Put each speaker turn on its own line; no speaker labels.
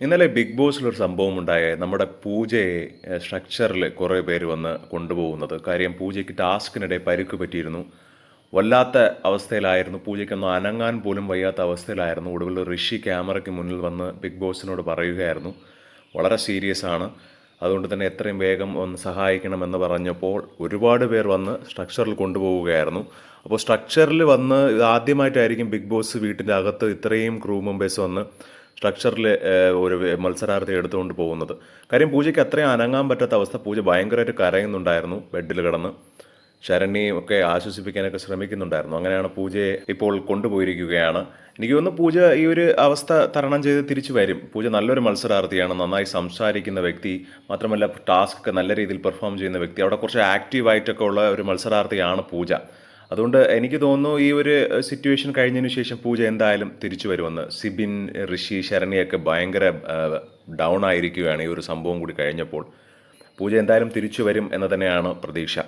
ഇന്നലെ ബിഗ് ബോസിലൊരു സംഭവം ഉണ്ടായ നമ്മുടെ പൂജയെ സ്ട്രക്ചറിൽ കുറേ പേര് വന്ന് കൊണ്ടുപോകുന്നത്. കാര്യം പൂജയ്ക്ക് ടാസ്കിനിടെ പരുക്ക് പറ്റിയിരുന്നു. വല്ലാത്ത അവസ്ഥയിലായിരുന്നു. പൂജയ്ക്കൊന്നും അനങ്ങാൻ പോലും വയ്യാത്ത അവസ്ഥയിലായിരുന്നു. ഒടുവിൽ ഋഷി ക്യാമറയ്ക്ക് മുന്നിൽ വന്ന് ബിഗ് ബോസിനോട് പറയുകയായിരുന്നു. വളരെ സീരിയസ് ആണ്. അതുകൊണ്ട് തന്നെ എത്രയും വേഗം ഒന്ന് സഹായിക്കണമെന്ന് പറഞ്ഞപ്പോൾ ഒരുപാട് പേർ വന്ന് സ്ട്രക്ചറിൽ കൊണ്ടുപോവുകയായിരുന്നു. അപ്പോൾ സ്ട്രക്ചറിൽ വന്ന് ആദ്യമായിട്ടായിരിക്കും ബിഗ് ബോസ് വീട്ടിന്റെ അകത്ത് ഇത്രയും ക്രൂ മെമ്പേഴ്സ് വന്ന് സ്ട്രക്ചറിൽ ഒരു മത്സരാർത്ഥി എടുത്തുകൊണ്ട് പോകുന്നത്. കാര്യം പൂജയ്ക്ക് അത്രയും അനങ്ങാൻ പറ്റാത്ത അവസ്ഥ പൂജ ഭയങ്കരമായിട്ട് കരയുന്നുണ്ടായിരുന്നു ബെഡിൽ കിടന്ന്. ശരണ്യയും ഒക്കെ ആശ്വസിപ്പിക്കാനൊക്കെ ശ്രമിക്കുന്നുണ്ടായിരുന്നു. അങ്ങനെയാണ് പൂജയെ ഇപ്പോൾ കൊണ്ടുപോയിരിക്കുകയാണ്. എനിക്ക് തോന്നുന്നു പൂജ ഈ ഒരു അവസ്ഥ തരണം ചെയ്ത് തിരിച്ചു വരും. പൂജ നല്ലൊരു മത്സരാർത്ഥിയാണ്. നന്നായി സംസാരിക്കുന്ന വ്യക്തി മാത്രമല്ല ടാസ്ക് ഒക്കെ നല്ല രീതിയിൽ പെർഫോം ചെയ്യുന്ന വ്യക്തി. അവിടെ കുറച്ച് ആക്റ്റീവായിട്ടൊക്കെ ഉള്ള ഒരു മത്സരാർത്ഥിയാണ് പൂജ. അതുകൊണ്ട് എനിക്ക് തോന്നുന്നു ഈ ഒരു സിറ്റുവേഷൻ കഴിഞ്ഞതിന് ശേഷം പൂജ എന്തായാലും തിരിച്ചു വരുമെന്ന്. സിബിൻ ഋഷി ശരണിയൊക്കെ ഭയങ്കര ഡൗൺ ആയിരിക്കുകയാണ് ഈ ഒരു സംഭവം കൂടി കഴിഞ്ഞപ്പോൾ. പൂജ എന്തായാലും തിരിച്ചു വരും എന്ന് തന്നെയാണ് പ്രതീക്ഷ.